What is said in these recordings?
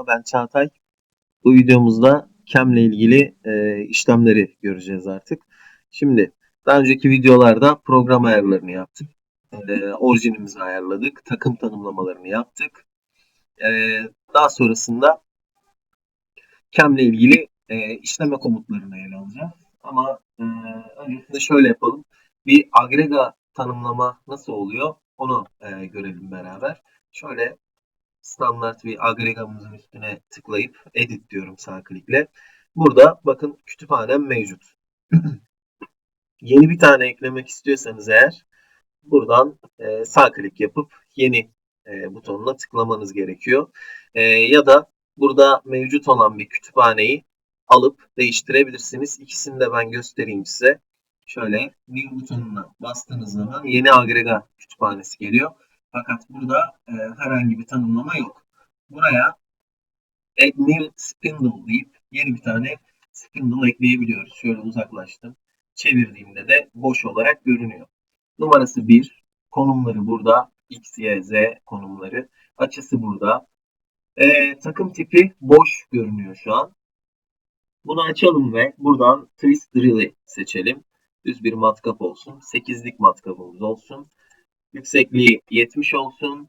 Merhaba ben Çağatay. Bu videomuzda CAM ile ilgili e, işlemleri göreceğiz artık. Şimdi daha önceki videolarda program ayarlarını yaptık. E, orijinimizi ayarladık. Takım tanımlamalarını yaptık. E, daha sonrasında CAM ile ilgili e, işleme komutlarını ele alacağız. Ama e, öncesinde şöyle yapalım. Bir agrega tanımlama nasıl oluyor onu e, görelim beraber. Şöyle standart bir agregamızın üstüne tıklayıp edit diyorum sağ klikle. Burada bakın kütüphanem mevcut. yeni bir tane eklemek istiyorsanız eğer buradan e, sağ klik yapıp yeni e, butonuna tıklamanız gerekiyor. E, ya da burada mevcut olan bir kütüphaneyi alıp değiştirebilirsiniz. İkisini de ben göstereyim size. Şöyle new butonuna bastığınız zaman yeni agrega kütüphanesi geliyor. Fakat burada e, herhangi bir tanımlama yok. Buraya new spindle deyip yeni bir tane spindle ekleyebiliyoruz. Şöyle uzaklaştım. Çevirdiğimde de boş olarak görünüyor. Numarası 1. Konumları burada. X, Y, Z konumları. Açısı burada. E, takım tipi boş görünüyor şu an. Bunu açalım ve buradan twist drill'i seçelim. Düz bir matkap olsun. 8'lik matkapımız olsun. Yüksekliği 70 olsun.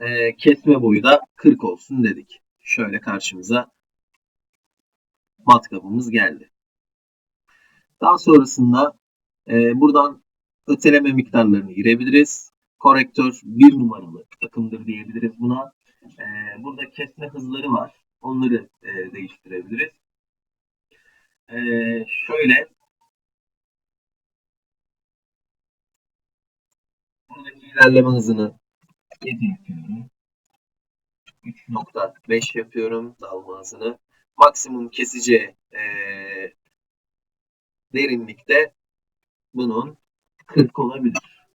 E, kesme boyu da 40 olsun dedik. Şöyle karşımıza matkabımız geldi. Daha sonrasında e, buradan öteleme miktarlarını girebiliriz. Korektör bir numaralı takımdır diyebiliriz buna. E, burada kesme hızları var. Onları e, değiştirebiliriz. E, şöyle ilerleme hızını 7 yapıyorum. 3.5 yapıyorum dalma hızını. Maksimum kesici e, derinlikte bunun 40 olabilir.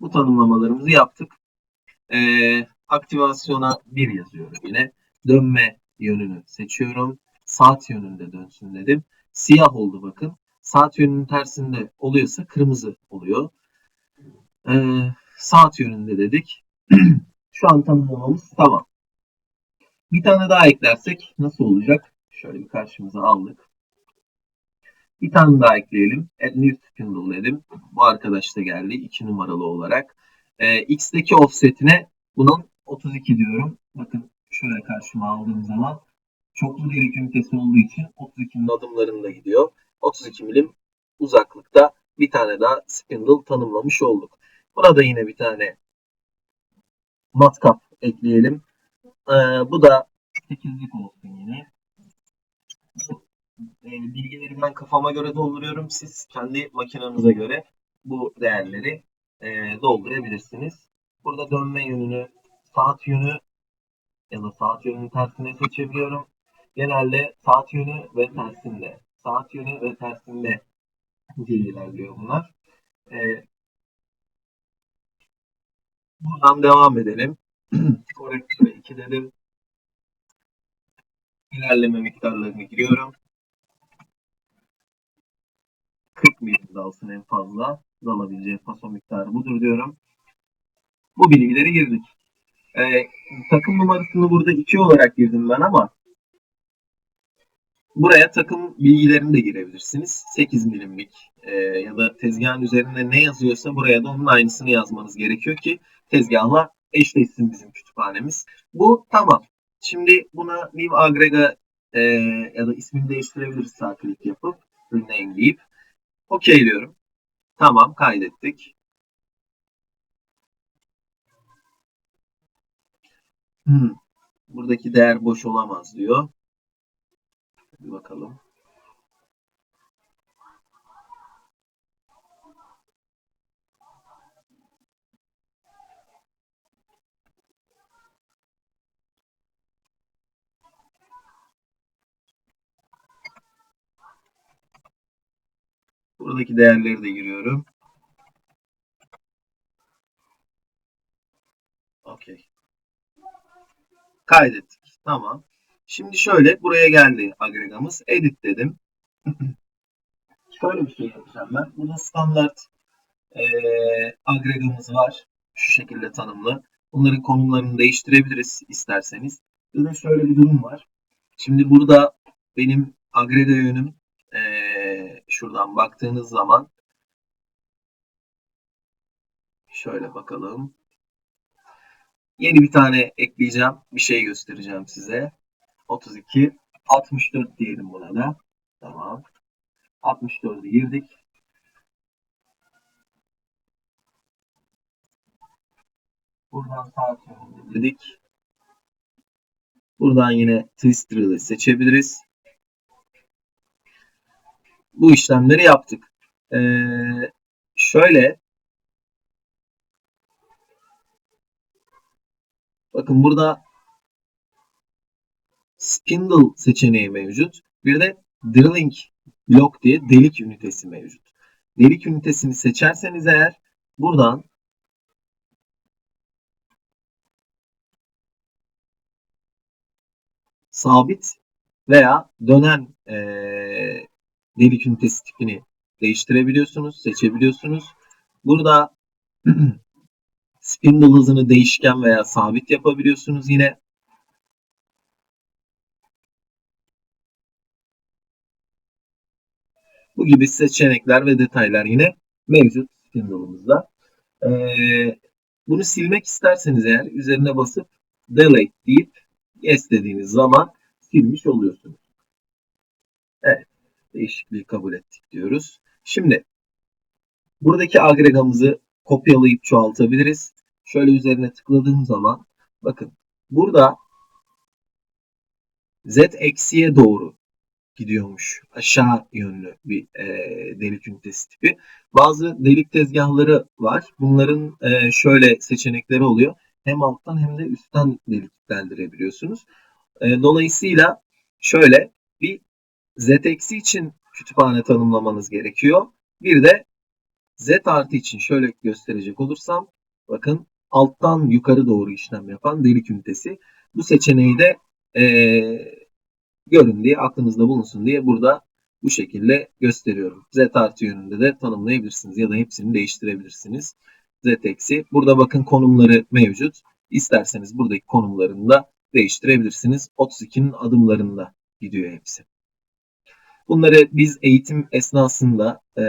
Bu tanımlamalarımızı yaptık. E, aktivasyona 1 yazıyorum yine. Dönme yönünü seçiyorum. Saat yönünde dönsün dedim. Siyah oldu bakın. Saat yönünün tersinde oluyorsa kırmızı oluyor. Ee, saat yönünde dedik. Şu an tanımlamamız tamam. Bir tane daha eklersek nasıl olacak? Şöyle bir karşımıza aldık. Bir tane daha ekleyelim. Add new spindle dedim. Bu arkadaş da geldi. 2 numaralı olarak. Ee, X'deki offsetine bunun 32 diyorum. Bakın şöyle karşıma aldığım zaman çoklu delik ünitesi olduğu için 32'nin adımlarında gidiyor. 32 milim uzaklıkta bir tane daha spindle tanımlamış olduk. Burada yine bir tane matkap ekleyelim. Ee, bu da 8'lik olsun yine. E, bilgileri ben kafama göre dolduruyorum. Siz kendi makinenize göre bu değerleri e, doldurabilirsiniz. Burada dönme yönünü, saat yönü ya da saat yönünün tersine seçebiliyorum. Genelde saat yönü ve tersinde, saat yönü ve tersinde diye ilerliyor bunlar. E, buradan devam edelim. Korektöre 2 dedim. İlerleme miktarlarını giriyorum. 40 milim dalsın en fazla. Dalabileceği paso miktarı budur diyorum. Bu bilgileri girdik. Ee, takım numarasını burada 2 olarak girdim ben ama buraya takım bilgilerini de girebilirsiniz. 8 milimlik e, ya da tezgahın üzerinde ne yazıyorsa buraya da onun aynısını yazmanız gerekiyor ki tezgahla eşleşsin bizim kütüphanemiz. Bu tamam. Şimdi buna new agrega e, ya da ismini değiştirebiliriz sağ klik yapıp rename deyip okeyliyorum. Tamam kaydettik. Hmm. Buradaki değer boş olamaz diyor. Bir bakalım. Buradaki değerleri de giriyorum. Okey. Kaydettik. Tamam. Şimdi şöyle buraya geldi agregamız. Edit dedim. şöyle bir şey yapacağım ben. Burada standart e, agregamız var. Şu şekilde tanımlı. Bunların konumlarını değiştirebiliriz isterseniz. De şöyle bir durum var. Şimdi burada benim agrega yönüm eee, şuradan baktığınız zaman şöyle bakalım. Yeni bir tane ekleyeceğim. Bir şey göstereceğim size. 32 64 diyelim buna da. Tamam. 64'ü girdik. Buradan saat yönünde dedik. Buradan yine Twister'ı seçebiliriz. Bu işlemleri yaptık. Ee, şöyle bakın burada spindle seçeneği mevcut. Bir de drilling block diye delik ünitesi mevcut. Delik ünitesini seçerseniz eğer buradan sabit veya dönen eee delik ünitesi tipini değiştirebiliyorsunuz, seçebiliyorsunuz. Burada spindle hızını değişken veya sabit yapabiliyorsunuz yine. Gibi seçenekler ve detaylar yine mevcut spindle'ımızda. Ee, bunu silmek isterseniz eğer üzerine basıp delete deyip yes dediğiniz zaman silmiş oluyorsunuz. Evet. Değişikliği kabul ettik diyoruz. Şimdi buradaki agregamızı kopyalayıp çoğaltabiliriz. Şöyle üzerine tıkladığım zaman bakın burada z eksiye doğru gidiyormuş. Aşağı yönlü bir e, delik ünitesi tipi. Bazı delik tezgahları var. Bunların e, şöyle seçenekleri oluyor. Hem alttan hem de üstten delik deldirebiliyorsunuz. E, dolayısıyla şöyle bir z eksi için kütüphane tanımlamanız gerekiyor. Bir de z artı için şöyle gösterecek olursam bakın alttan yukarı doğru işlem yapan delik ünitesi. Bu seçeneği de ee, görün diye aklınızda bulunsun diye burada bu şekilde gösteriyorum. Z artı yönünde de tanımlayabilirsiniz ya da hepsini değiştirebilirsiniz. Z eksi. Burada bakın konumları mevcut. İsterseniz buradaki konumlarını da değiştirebilirsiniz. 32'nin adımlarında gidiyor hepsi. Bunları biz eğitim esnasında e,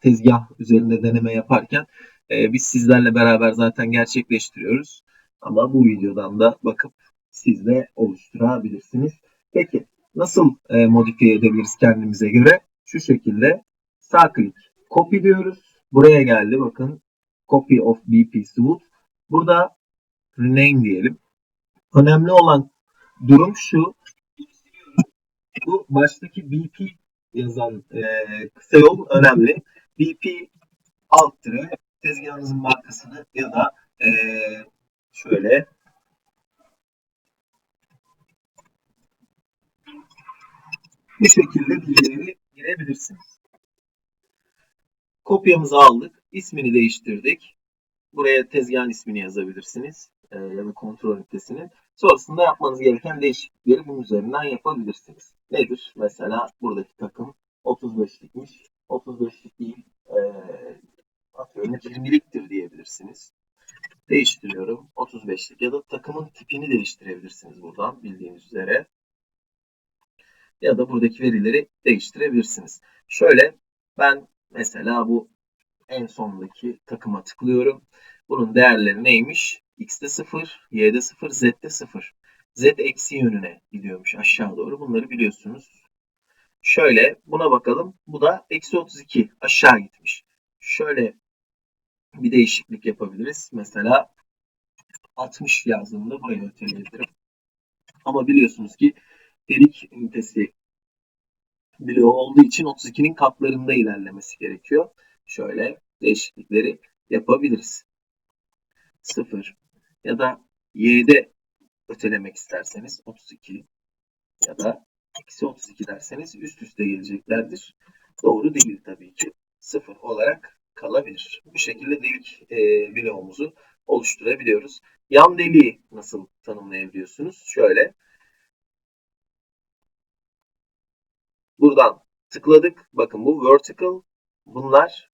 tezgah üzerinde deneme yaparken e, biz sizlerle beraber zaten gerçekleştiriyoruz. Ama bu videodan da bakıp siz de oluşturabilirsiniz. Peki nasıl e, modifiye edebiliriz kendimize göre? Şu şekilde sağ klik copy diyoruz. Buraya geldi bakın copy of BP suite. Burada rename diyelim. Önemli olan durum şu. Bu baştaki BP yazan e, kısa yol önemli. BP alt tezgahınızın markasını ya da e, şöyle bu şekilde bilgileri girebilirsiniz. Kopyamızı aldık. ismini değiştirdik. Buraya tezgahın ismini yazabilirsiniz. E, ya da kontrol ünitesini. Sonrasında yapmanız gereken değişiklikleri bunun üzerinden yapabilirsiniz. Nedir? Mesela buradaki takım 35'likmiş. 35'lik değil. E, atıyorum 20'liktir diyebilirsiniz. Değiştiriyorum. 35'lik ya da takımın tipini değiştirebilirsiniz buradan bildiğiniz üzere. Ya da buradaki verileri değiştirebilirsiniz. Şöyle ben mesela bu en sondaki takıma tıklıyorum. Bunun değerleri neymiş? X'de 0, Y'de 0, Z'de 0. Z eksi yönüne gidiyormuş aşağı doğru. Bunları biliyorsunuz. Şöyle buna bakalım. Bu da eksi 32 aşağı gitmiş. Şöyle bir değişiklik yapabiliriz. Mesela 60 yazdığımda buraya öteleyebilirim. Ama biliyorsunuz ki delik ünitesi bloğu olduğu için 32'nin katlarında ilerlemesi gerekiyor. Şöyle değişiklikleri yapabiliriz. 0 ya da y'de ötelemek isterseniz 32 ya da eksi 32 derseniz üst üste geleceklerdir. Doğru değil tabii ki. 0 olarak kalabilir. Bu şekilde delik e, bloğumuzu oluşturabiliyoruz. Yan deliği nasıl tanımlayabiliyorsunuz? Şöyle. Buradan tıkladık. Bakın bu vertical. Bunlar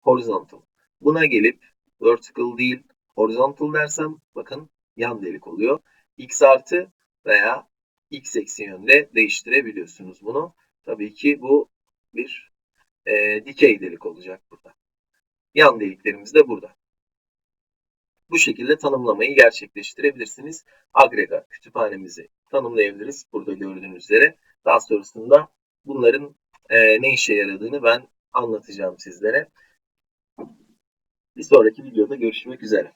horizontal. Buna gelip vertical değil horizontal dersem bakın yan delik oluyor. X artı veya X eksi yönde değiştirebiliyorsunuz bunu. Tabii ki bu bir e, dikey delik olacak burada. Yan deliklerimiz de burada. Bu şekilde tanımlamayı gerçekleştirebilirsiniz. Agrega kütüphanemizi tanımlayabiliriz. Burada gördüğünüz üzere. Daha sonrasında bunların e, ne işe yaradığını ben anlatacağım sizlere. Bir sonraki videoda görüşmek üzere.